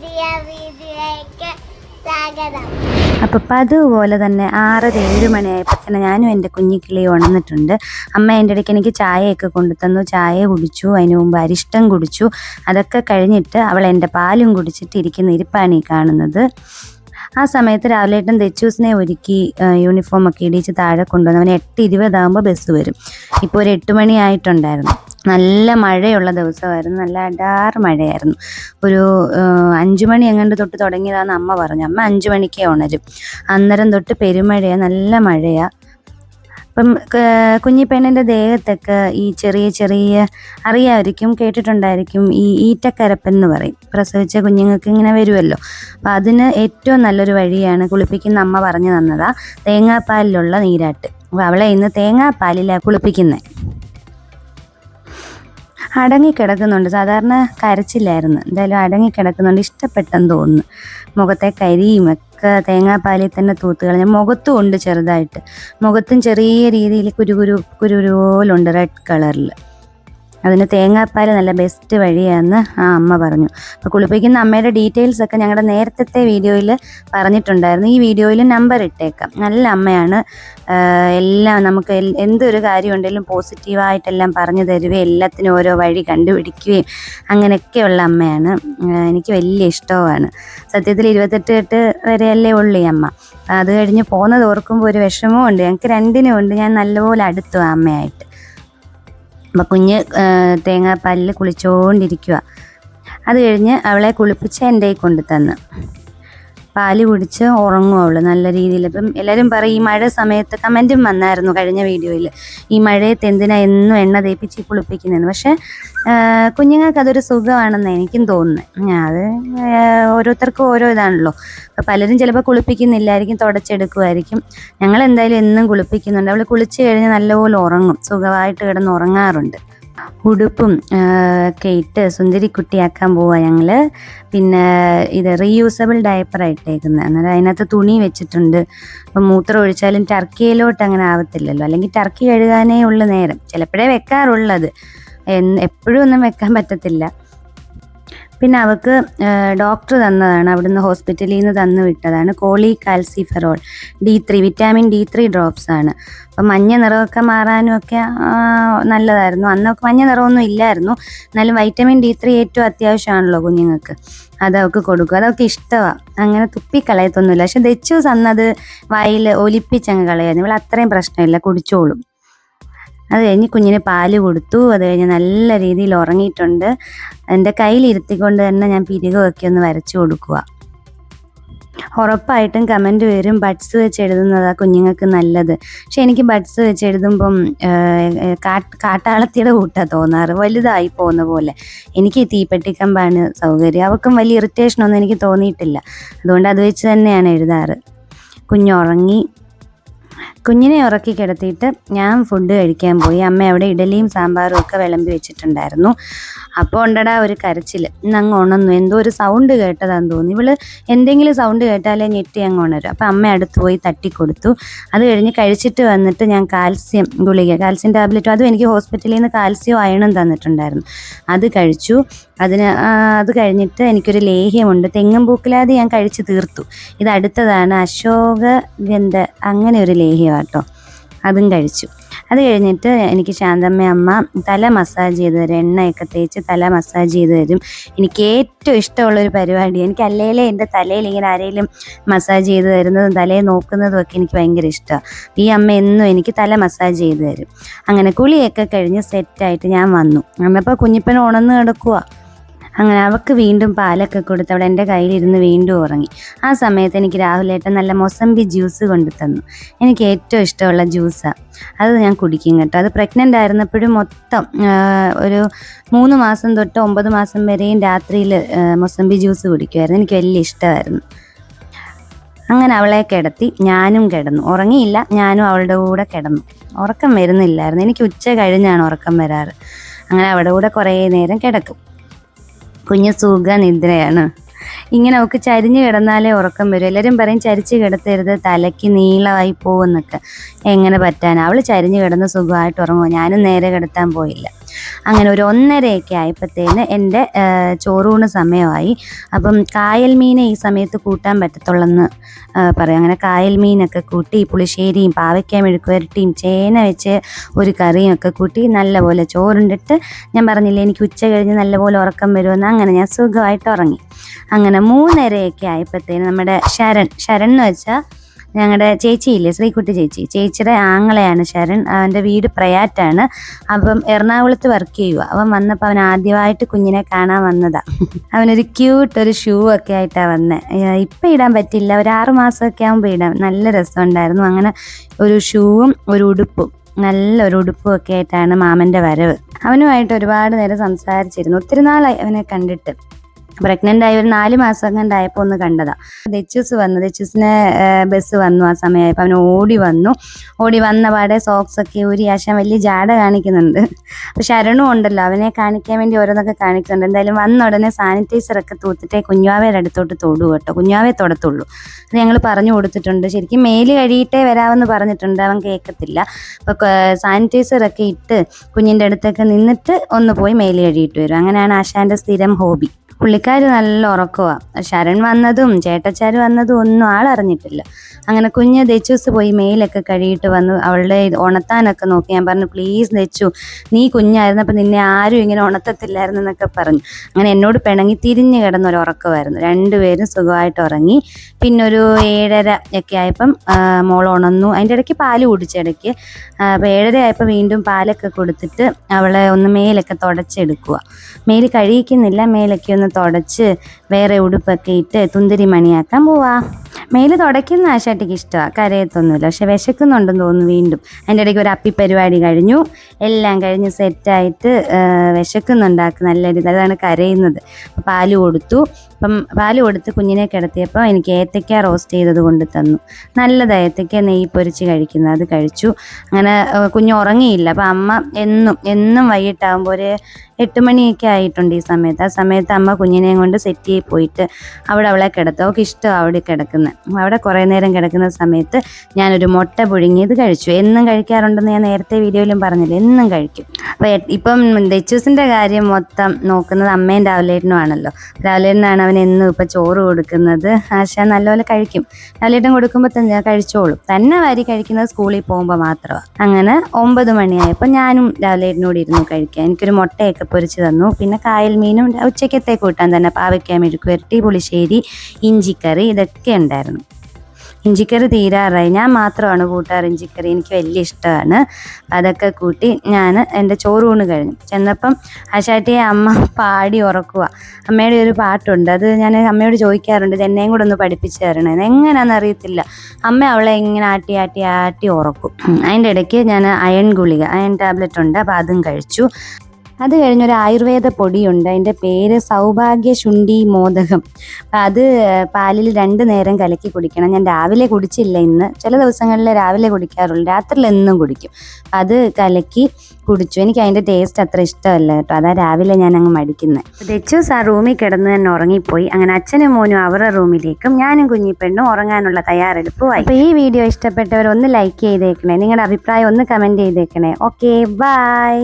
പുതിയ വീഡിയോയ്ക്ക് സ്വാഗതം. അപ്പോൾ അതുപോലെ തന്നെ ആറര ഏഴ് മണിയായപ്പോൾ തന്നെ ഞാനും എന്റെ കുഞ്ഞിക്കിളി ഉണർന്നിട്ടുണ്ട്. അമ്മ എന്റെ ഇടയ്ക്ക് എനിക്ക് ചായയൊക്കെ കൊണ്ടു തന്നു. ചായ കുടിച്ചു. അതിന് മുമ്പ് അരിഷ്ടം കുടിച്ചു. അതൊക്കെ കഴിഞ്ഞിട്ട് അവൾ എന്റെ പാലും കുടിച്ചിട്ട് ഇരിക്കുന്ന ഇരിപ്പാണ് ഈ കാണുന്നത്. ആ സമയത്ത് രാവിലേട്ടൻ തെച്ചൂസിനെ ഒരുക്കി യൂണിഫോം ഒക്കെ ഇടിച്ച് താഴെ കൊണ്ടുവന്നു അവന് എട്ട് ഇരുപതാകുമ്പോൾ ബസ് വരും. ഇപ്പോൾ ഒരു എട്ട് മണി ആയിട്ടുണ്ടായിരുന്നു നല്ല മഴയുള്ള ദിവസമായിരുന്നു. നല്ല അടാറ് മഴയായിരുന്നു. ഒരു അഞ്ചു മണി എങ്ങാണ്ട് തൊട്ട് തുടങ്ങിയതാണെന്ന് അമ്മ പറഞ്ഞു. അമ്മ അഞ്ചു മണിക്കേ ഉണരും. അന്നേരം തൊട്ട് പെരുമഴയാണ് നല്ല മഴയാ. അപ്പം കുഞ്ഞിപ്പേനന്റെ ദേഹത്തൊക്കെ ഈ ചെറിയ ചെറിയ അറിയാമായിരിക്കും കേട്ടിട്ടുണ്ടായിരിക്കും ഈ ഈറ്റക്കരപ്പൻ എന്ന് പറയും. പ്രസവിച്ച കുഞ്ഞുങ്ങൾക്ക് ഇങ്ങനെ വരുമല്ലോ അപ്പം അതിന് ഏറ്റവും നല്ലൊരു വഴിയാണ് കുളിപ്പിക്കുന്ന അമ്മ പറഞ്ഞു തന്നതാ തേങ്ങാപ്പാലിലുള്ള നീരാട്ട്. അപ്പോൾ അവളെ ഇന്ന് തേങ്ങാപ്പാലിലാണ് കുളിപ്പിക്കുന്നത് അടങ്ങിക്കിടക്കുന്നുണ്ട്. സാധാരണ കരച്ചില്ലായിരുന്നു എന്തായാലും അടങ്ങിക്കിടക്കുന്നുണ്ട്. ഇഷ്ടപ്പെട്ടെന്ന് തോന്നുന്നു. മുഖത്തെ കരിയും ഒക്കെ തേങ്ങാപ്പാലിൽ തന്നെ തൂത്ത് കളഞ്ഞ. മുഖത്തും ഉണ്ട് ചെറുതായിട്ട്. മുഖത്തും ചെറിയ രീതിയിൽ കുരുകുരു കുരു പോലുണ്ട്. റെഡ് കളറിൽ അതിന് തേങ്ങാപ്പാൽ നല്ല ബെസ്റ്റ് വഴിയാണെന്ന് ആ അമ്മ പറഞ്ഞു. അപ്പോൾ കുളിപ്പിക്കുന്ന അമ്മയുടെ ഡീറ്റെയിൽസ് ഒക്കെ ഞങ്ങളുടെ നേരത്തെ വീഡിയോയിൽ പറഞ്ഞിട്ടുണ്ടായിരുന്നു. ഈ വീഡിയോയിൽ നമ്പർ ഇട്ടേക്കാം. നല്ല അമ്മയാണ്. എല്ലാം നമുക്ക് എന്തൊരു കാര്യം ഉണ്ടെങ്കിലും പോസിറ്റീവായിട്ടെല്ലാം പറഞ്ഞു തരുകയും എല്ലാത്തിനും ഓരോ വഴി കണ്ടുപിടിക്കുകയും അങ്ങനെയൊക്കെയുള്ള അമ്മയാണ്. എനിക്ക് വലിയ ഇഷ്ടവുമാണ്. സത്യത്തിൽ ഇരുപത്തെട്ട് എട്ട് വരെയല്ലേ ഉള്ളൂ ഈ അമ്മ. അത് കഴിഞ്ഞ് പോകുന്നത് ഓർക്കുമ്പോൾ ഒരു വിഷമവും ഉണ്ട് ഞങ്ങൾക്ക് രണ്ടിനും ഉണ്ട് ഞാൻ നല്ലപോലെ അടുത്തു അമ്മയായിട്ട്. അപ്പം കുഞ്ഞ് തേങ്ങാപ്പാലിൽ കുളിച്ചുകൊണ്ടിരിക്കുക അത് കഴിഞ്ഞ് അവളെ കുളിപ്പിച്ച് എന്റെ കൊണ്ട് കൊണ്ടു തന്നു പാൽ കുടിച്ച് ഉറങ്ങും അവൾ നല്ല രീതിയിൽ. ഇപ്പം എല്ലാവരും പറയും ഈ മഴ സമയത്ത് കമന്റും വന്നായിരുന്നു കഴിഞ്ഞ വീഡിയോയിൽ. ഈ മഴയത്ത് എന്തിനാ എന്നും എണ്ണ തേപ്പിച്ച് കുളിപ്പിക്കുന്നതെന്ന്. പക്ഷേ കുഞ്ഞുങ്ങൾക്ക് അതൊരു സുഖമാണെന്ന് എനിക്കും തോന്നുന്നത് അത് ഓരോരുത്തർക്കും ഓരോ ഇതാണല്ലോ. അപ്പോൾ പലരും ചിലപ്പോൾ കുളിപ്പിക്കുന്നില്ലായിരിക്കും തുടച്ചെടുക്കുമായിരിക്കും. ഞങ്ങൾ എന്തായാലും എന്നും കുളിപ്പിക്കുന്നുണ്ട്. അവൾ കുളിച്ച് കഴിഞ്ഞ് നല്ലപോലെ ഉറങ്ങും. സുഖമായിട്ട് കിടന്ന് ഉറങ്ങാറുണ്ട്. ഉടുപ്പും ഒക്കെ ഇട്ട് സുന്ദരിക്കുട്ടിയാക്കാൻ പോവാ ഞങ്ങൾ പിന്നെ ഇത് റീയൂസബിൾ ഡയപ്പർ ഇട്ടേക്കുന്നത് അന്നേരം അതിനകത്ത് തുണി വെച്ചിട്ടുണ്ട്. അപ്പം മൂത്രം ഒഴിച്ചാലും ടർക്കിയിലോട്ട് അങ്ങനെ ആവത്തില്ലല്ലോ. അല്ലെങ്കിൽ ടർക്കി കഴുകാനേ ഉള്ളു നേരം. ചിലപ്പോഴേ വെക്കാറുള്ളത്. എപ്പോഴും ഒന്നും വെക്കാൻ പറ്റത്തില്ല. പിന്നെ അവൾക്ക് ഡോക്ടർ തന്നതാണ്. അവിടുന്ന് ഹോസ്പിറ്റലിൽ നിന്ന് തന്നു വിട്ടതാണ്. Cholecalciferol D three vitamin D three drops ആണ്. അപ്പം മഞ്ഞ നിറമൊക്കെ മാറാനും ഒക്കെ നല്ലതായിരുന്നു. അന്നൊക്കെ മഞ്ഞ നിറമൊന്നും ഇല്ലായിരുന്നു. എന്നാലും വൈറ്റമിൻ ഡി ത്രീ ഏറ്റവും അത്യാവശ്യമാണല്ലോ കുഞ്ഞുങ്ങൾക്ക്. അത് അവൾക്ക് കൊടുക്കും. അതൊക്കെ ഇഷ്ടമാണ് അങ്ങനെ തുപ്പിക്കളയത്തൊന്നുമില്ല. പക്ഷെ ദച്ചൂസ് അന്നത് വായിൽ ഒലിപ്പിച്ചങ്ങ് കളയായിരുന്നു. ഇവിടെ അത്രയും പ്രശ്നമില്ല. കുടിച്ചോളും. അത് കഴിഞ്ഞ് കുഞ്ഞിന് പാൽ കൊടുത്തു. അത് കഴിഞ്ഞ് നല്ല രീതിയിൽ ഉറങ്ങിയിട്ടുണ്ട്. എന്റെ കയ്യിലിരുത്തിക്കൊണ്ട് തന്നെ ഞാൻ പിരികൊക്കെ ഒന്ന് വരച്ചു കൊടുക്കുക. ഉറപ്പായിട്ടും കമന്റ് വരും. ബഡ്സ് വെച്ച് എഴുതുന്നതാ കുഞ്ഞുങ്ങൾക്ക് നല്ലത്. പക്ഷെ എനിക്ക് ബഡ്സ് വെച്ച് എഴുതുമ്പം കാട്ടാളത്തിയുടെ കൂട്ടാ തോന്നാറ്. വലുതായി പോകുന്ന പോലെ. എനിക്ക് തീപ്പെട്ടിക്കമ്പാണ് സൗകര്യം. അവർക്കും വലിയ ഇറിറ്റേഷനൊന്നും എനിക്ക് തോന്നിയിട്ടില്ല. അതുകൊണ്ട് അത് വെച്ച് തന്നെയാണ് എഴുതാറ്. കുഞ്ഞുറങ്ങി കുഞ്ഞിനെ ഉറക്കി കിടത്തിയിട്ട് ഞാൻ ഫുഡ് കഴിക്കാൻ പോയി. അമ്മ അവിടെ ഇഡലിയും സാമ്പാറും ഒക്കെ വിളമ്പി വെച്ചിട്ടുണ്ടായിരുന്നു. അപ്പോൾ ഉണ്ടടാ ഒരു കരച്ചിൽ ഇന്ന് അങ്ങ് ഉണന്നു. എന്തോ ഒരു സൗണ്ട് കേട്ടതാന്ന് തോന്നി ഇവൾ എന്തെങ്കിലും സൗണ്ട് കേട്ടാലേ ഞെട്ടി അങ്ങ് ഉണരും. അപ്പം അമ്മ അടുത്ത് പോയി തട്ടിക്കൊടുത്തു. അത് കഴിഞ്ഞ് കഴിച്ചിട്ട് വന്നിട്ട് ഞാൻ കാൽസ്യം ഗുളിക കാൽസ്യം ടാബ്ലറ്റും അതും എനിക്ക് ഹോസ്പിറ്റലിൽ നിന്ന് കാൽസ്യം അയണും തന്നിട്ടുണ്ടായിരുന്നു. അത് കഴിച്ചു. അതിന് അത് കഴിഞ്ഞിട്ട് എനിക്കൊരു ലേഹ്യമുണ്ട്. തെങ്ങും പൂക്കിലാതെ ഞാൻ കഴിച്ചു തീർത്തു. ഇത് അടുത്തതാണ് അശോക അശോകഗന്ധ അങ്ങനെ ഒരു ലേഹ്യം കേട്ടോ. അതും കഴിച്ചു. അത് കഴിഞ്ഞിട്ട് എനിക്ക് ശാന്തമ്മ അമ്മ തല മസാജ് ചെയ്ത് തരും എണ്ണയൊക്കെ തേച്ച് തല മസാജ് ചെയ്ത് തരും. എനിക്ക് ഏറ്റവും ഇഷ്ടമുള്ളൊരു പരിപാടി. എനിക്ക് അല്ലേലേ എന്റെ തലയിൽ ഇങ്ങനെ ആരെങ്കിലും മസാജ് ചെയ്ത് തരുന്നതും തലയിൽ നോക്കുന്നതും ഒക്കെ എനിക്ക് ഭയങ്കര ഇഷ്ടമാണ് ഈ അമ്മ എന്നും എനിക്ക് തല മസാജ് ചെയ്ത് തരും. അങ്ങനെ കുളിയൊക്കെ കഴിഞ്ഞ് സെറ്റായിട്ട് ഞാൻ വന്നു. അന്നപ്പോൾ കുഞ്ഞിപ്പൻ ഉണന്ന് കിടക്കുക അങ്ങനെ അവൾക്ക് വീണ്ടും പാലൊക്കെ കൊടുത്ത് അവിടെ എന്റെ കയ്യിലിരുന്ന് വീണ്ടും ഉറങ്ങി. ആ സമയത്ത് എനിക്ക് രാഹുലേട്ടൻ നല്ല മൊസമ്പി ജ്യൂസ് കൊണ്ടു തന്നു. എനിക്ക് ഏറ്റവും ഇഷ്ടമുള്ള ജ്യൂസാണ് അത് ഞാൻ കുടിക്കും കേട്ടോ. അത് പ്രഗ്നന്റ് ആയിരുന്നപ്പോഴും മൊത്തം ഒരു മൂന്ന് മാസം തൊട്ട് ഒമ്പത് മാസം വരെയും രാത്രിയിൽ മൊസമ്പി ജ്യൂസ് കുടിക്കുമായിരുന്നു എനിക്ക് വലിയ ഇഷ്ടമായിരുന്നു. അങ്ങനെ അവളെ കിടത്തി ഞാനും കിടന്നു. ഉറങ്ങിയില്ല ഞാനും അവളുടെ കൂടെ കിടന്നു. ഉറക്കം വരുന്നില്ലായിരുന്നു. എനിക്ക് ഉച്ച കഴിഞ്ഞാണ് ഉറക്കം വരാറ്. അങ്ങനെ അവളുടെ കൂടെ കുറേ നേരം കിടക്കും. കുഞ്ഞ് സുഖ നിദ്രയാണ്. ഇങ്ങനെ അവൾക്ക് ചരിഞ്ഞു കിടന്നാലേ ഉറക്കം വരും. എല്ലാവരും പറയും ചരിച്ച് കിടത്തരുത് തലയ്ക്ക് നീളമായി പോകുമെന്നൊക്കെ എങ്ങനെ പറ്റാൻ അവൾ ചരിഞ്ഞു കിടന്ന് സുഖമായിട്ട് ഉറങ്ങുമോ? ഞാനും നേരെ കിടത്താൻ പോയില്ല. അങ്ങനെ ഒരു ഒന്നരയൊക്കെ ആയപ്പോഴത്തേന് എന്റെ ചോറൂണ് സമയമായി. അപ്പം കായൽ മീനെ ഈ സമയത്ത് കൂട്ടാൻ പറ്റത്തുള്ളെന്ന് പറയും. അങ്ങനെ കായൽ മീനൊക്കെ കൂട്ടി പുളിശ്ശേരിയും പാവയ്ക്ക മെഴുക്കുവരട്ടിയും ചേന വെച്ച് ഒരു കറിയും ഒക്കെ കൂട്ടി നല്ലപോലെ ചോറുണ്ടിട്ട് ഞാൻ പറഞ്ഞില്ലേ എനിക്ക് ഉച്ച കഴിഞ്ഞ് നല്ലപോലെ ഉറക്കം വരുമെന്ന് അങ്ങനെ ഞാൻ സുഖമായിട്ട് ഉറങ്ങി. അങ്ങനെ മൂന്നരയൊക്കെ ആയപ്പോഴത്തേന് നമ്മുടെ ശരൺ ശരൺ എന്ന് വെച്ചാൽ ഞങ്ങളുടെ ചേച്ചിയില്ലേ ശ്രീകുട്ടി ചേച്ചി. ചേച്ചിയുടെ ആങ്ങളെയാണ് ശരൺ. അവന്റെ വീട് പ്രയാറ്റാണ്. അപ്പം എറണാകുളത്ത് വർക്ക് ചെയ്യുക അവൻ വന്നപ്പോൾ അവൻ ആദ്യമായിട്ട് കുഞ്ഞിനെ കാണാൻ വന്നതാ. അവനൊരു ക്യൂട്ട് ഒരു ഷൂ ഒക്കെ ആയിട്ടാണ് വന്നത് ഇപ്പം ഇടാൻ പറ്റില്ല. ഒരു ആറ് മാസമൊക്കെ ആകുമ്പോൾ ഇടാം. നല്ല രസമുണ്ടായിരുന്നു. അങ്ങനെ ഒരു ഷൂവും ഒരു ഉടുപ്പും. നല്ല ഒരു ഉടുപ്പും ഒക്കെ ആയിട്ടാണ് മാമന്റെ വരവ്. അവനുമായിട്ട് ഒരുപാട് നേരം സംസാരിച്ചിരുന്നു. ഒത്തിരി നാളായി അവനെ കണ്ടിട്ട്. പ്രഗ്നന്റ് ആയി ഒരു നാല് മാസം കണ്ടായപ്പോൾ ഒന്ന് കണ്ടതാ. ദച്ചൂസ് വന്നു. ദച്ചൂസിന് ബസ് വന്നു ആ സമയമായപ്പോൾ അവൻ ഓടി വന്നു. ഓടി വന്ന പാടെ സോക്സ് ഒക്കെ ഊരി ആശാൻ വലിയ ജാട കാണിക്കുന്നുണ്ട്. അപ്പോൾ ശരണും ഉണ്ടല്ലോ. അവനെ കാണിക്കാൻ വേണ്ടി ഓരോന്നൊക്കെ കാണിക്കുന്നുണ്ട്. എന്തായാലും വന്ന ഉടനെ സാനിറ്റൈസർ ഒക്കെ തൂത്തിട്ടേ കുഞ്ഞാവേടെ അടുത്തോട്ട് തൊടു കേട്ടോ. കുഞ്ഞാവേ തൊടത്തുള്ളൂ. അത് ഞങ്ങൾ പറഞ്ഞു കൊടുത്തിട്ടുണ്ട്. ശരിക്കും മേൽ കഴിയിട്ടേ വരാമെന്ന് പറഞ്ഞിട്ടുണ്ട്. അവൻ കേൾക്കത്തില്ല അപ്പോൾ സാനിറ്റൈസർ ഒക്കെ ഇട്ട് കുഞ്ഞിന്റെ അടുത്തൊക്കെ നിന്നിട്ട് ഒന്ന് പോയി മേൽ കഴിയിട്ട് വരും. അങ്ങനെയാണ് ആശാന്റെ സ്ഥിരം ഹോബി പുള്ളിക്കാർ നല്ല ഉറക്കമാണ് ശരൺ വന്നതും ചേട്ടച്ചാർ വന്നതും ഒന്നും ആളറിഞ്ഞിട്ടില്ല. അങ്ങനെ കുഞ്ഞ് ദച്ചൂസ് പോയി മെയിലൊക്കെ കഴിയിട്ട് വന്നു അവളുടെ ഉണത്താനൊക്കെ നോക്കി. ഞാൻ പറഞ്ഞു പ്ലീസ് ദച്ചു നീ കുഞ്ഞായിരുന്നപ്പോൾ നിന്നെ ആരും ഇങ്ങനെ ഉണത്തത്തില്ലായിരുന്നു എന്നൊക്കെ പറഞ്ഞു. അങ്ങനെ എന്നോട് പിണങ്ങി തിരിഞ്ഞു കിടന്ന ഒരു ഉറക്കമായിരുന്നു. രണ്ടുപേരും സുഖമായിട്ട് ഉറങ്ങി. പിന്നെ ഒരു ഏഴര ഒക്കെ ആയപ്പം മോൾ ഉണന്നു. അതിന്റെ ഇടയ്ക്ക് പാൽ കുടിച്ചിടയ്ക്ക് അപ്പം ഏഴര ആയപ്പോൾ വീണ്ടും പാലൊക്കെ കൊടുത്തിട്ട് അവളെ ഒന്ന് മേലൊക്കെ തുടച്ചെടുക്കുക മേൽ കഴിയിക്കുന്നില്ല മേലൊക്കെ ഒന്ന് തുടച്ച് വേറെ ഉടുപ്പൊക്കെ ഇട്ട് തുന്തിരി മണിയാക്കാൻ പോവാ. മേൽ തുടയ്ക്കുന്ന ആശാട്ടിക്ക് ഇഷ്ടമാണ് കരയത്തൊന്നുമില്ല. പക്ഷെ വിശക്കുന്നുണ്ടെന്ന് തോന്നുന്നു വീണ്ടും. അതിന്റെ ഇടയ്ക്ക് ഒരു അപ്പി പരിപാടി കഴിഞ്ഞു. എല്ലാം കഴിഞ്ഞ് സെറ്റായിട്ട് വിശക്കുന്നുണ്ടാക്കി നല്ല രീതി അതാണ് കരയുന്നത്. പാൽ കൊടുത്തു. അപ്പം പാൽ കൊടുത്ത് കുഞ്ഞിനെ കിടത്തിയപ്പോൾ എനിക്ക് ഏത്തയ്ക്ക റോസ്റ്റ് ചെയ്തത് കൊണ്ട് തന്നു. നല്ലത് ഏത്തയ്ക്ക നെയ്യ് പൊരിച്ച് കഴിക്കുന്നത്. അത് കഴിച്ചു. അങ്ങനെ കുഞ്ഞ് ഉറങ്ങിയില്ല. അപ്പം അമ്മ എന്നും എന്നും വൈകിട്ടാകുമ്പോൾ ഒരു എട്ട് മണിയൊക്കെ ആയിട്ടുണ്ട് ഈ സമയത്ത്. ആ സമയത്ത് അമ്മ കുഞ്ഞിനെയും കൊണ്ട് സെറ്റ് ചെയ്ത് പോയിട്ട് അവിടെ അവളെ കിടത്തും. അവൾക്ക് ഇഷ്ടം അവിടെ കിടക്കുന്നത്. അവിടെ കുറേ നേരം കിടക്കുന്ന സമയത്ത് ഞാനൊരു മുട്ട പുഴുങ്ങിയത് കഴിച്ചു. എന്നും കഴിക്കാറുണ്ടെന്ന് ഞാൻ നേരത്തെ വീഡിയോയിലും പറഞ്ഞില്ല? എന്നും കഴിക്കും. അപ്പോൾ ഇപ്പം ദച്ചൂസിന്റെ കാര്യം മൊത്തം നോക്കുന്നത് അമ്മയും രാവിലേട്ടനും ആണല്ലോ രാവിലേട്ടനാണ് അവൻ എന്നും ഇപ്പം ചോറ് കൊടുക്കുന്നത്. ആശ നല്ലപോലെ കഴിക്കും. നല്ലിട്ടും കൊടുക്കുമ്പോൾ തന്നെ കഴിച്ചോളും. തന്നെ വാരി കഴിക്കുന്നത് സ്കൂളിൽ പോകുമ്പോൾ മാത്രമാണ് അങ്ങനെ ഒമ്പത് മണിയായപ്പോൾ ഞാനും രാവിലെ രാവിലേട്ടനോട് ഇരുന്നു കഴിക്കാൻ. എനിക്കൊരു മുട്ടയൊക്കെ പൊരിച്ച് തന്നു. പിന്നെ കായൽ മീനും ഉച്ചക്കത്തെ കൂട്ടാൻ തന്നെ പാവയ്ക്ക മെഴുക്കുവരട്ടി പുളിശ്ശേരി ഇഞ്ചിക്കറി ഇതൊക്കെ ഉണ്ടായിരുന്നു. ഇഞ്ചിക്കറി തീരാറായി. ഞാൻ മാത്രമാണ് കൂട്ടാറ് ഇഞ്ചിക്കറി. എനിക്ക് വലിയ ഇഷ്ടമാണ്. അതൊക്കെ കൂട്ടി ഞാൻ എന്റെ ചോറൂണ് കഴിഞ്ഞു. ചെന്നപ്പം ആശാട്ടിയെ അമ്മ പാടി ഉറക്കുക അമ്മയുടെ ഒരു പാട്ടുണ്ട്. അത് ഞാൻ അമ്മയോട് ചോദിക്കാറുണ്ട്. ഇത് എന്നെയും കൂടെ ഒന്ന് പഠിപ്പിച്ച് തരണേ. എങ്ങനെയാണെന്ന് അറിയത്തില്ല. അമ്മ അവളെ ഇങ്ങനെ ആട്ടി ആട്ടി ആട്ടി ഉറക്കും. അതിന്റെ ഇടയ്ക്ക് ഞാൻ അയൺ ഗുളിക അയൺ ടാബ്ലറ്റ് ഉണ്ട്. അപ്പോൾ അതും കഴിച്ചു. അത് കഴിഞ്ഞൊരു ആയുർവേദ പൊടിയുണ്ട്. അതിന്റെ പേര് സൗഭാഗ്യ ശുണ്ഠി മോദകം. അപ്പം അത് പാലിൽ രണ്ട് നേരം കലക്കി കുടിക്കണം. ഞാൻ രാവിലെ കുടിച്ചില്ല ഇന്ന്. ചില ദിവസങ്ങളിൽ രാവിലെ കുടിക്കാറുള്ളൂ. രാത്രിയിൽ എന്നും കുടിക്കും. അത് കലക്കി കുടിച്ചു. എനിക്ക് അതിന്റെ ടേസ്റ്റ് അത്ര ഇഷ്ടമല്ല കേട്ടോ. അതാ രാവിലെ ഞാൻ അങ്ങ് മടിക്കുന്നത് ദച്ചൂസ് ആ റൂമിൽ കിടന്ന് തന്നെ ഉറങ്ങിപ്പോയി. അങ്ങനെ അച്ഛനും മോനും അവരുടെ റൂമിലേക്കും ഞാനും കുഞ്ഞിപ്പെണ്ണും ഉറങ്ങാനുള്ള തയ്യാറെടുപ്പുമായി അപ്പോൾ ഈ വീഡിയോ ഇഷ്ടപ്പെട്ടവർ ഒന്ന് ലൈക്ക് ചെയ്തേക്കണേ. നിങ്ങളുടെ അഭിപ്രായം ഒന്ന് കമന്റ് ചെയ്തേക്കണേ. Okay bye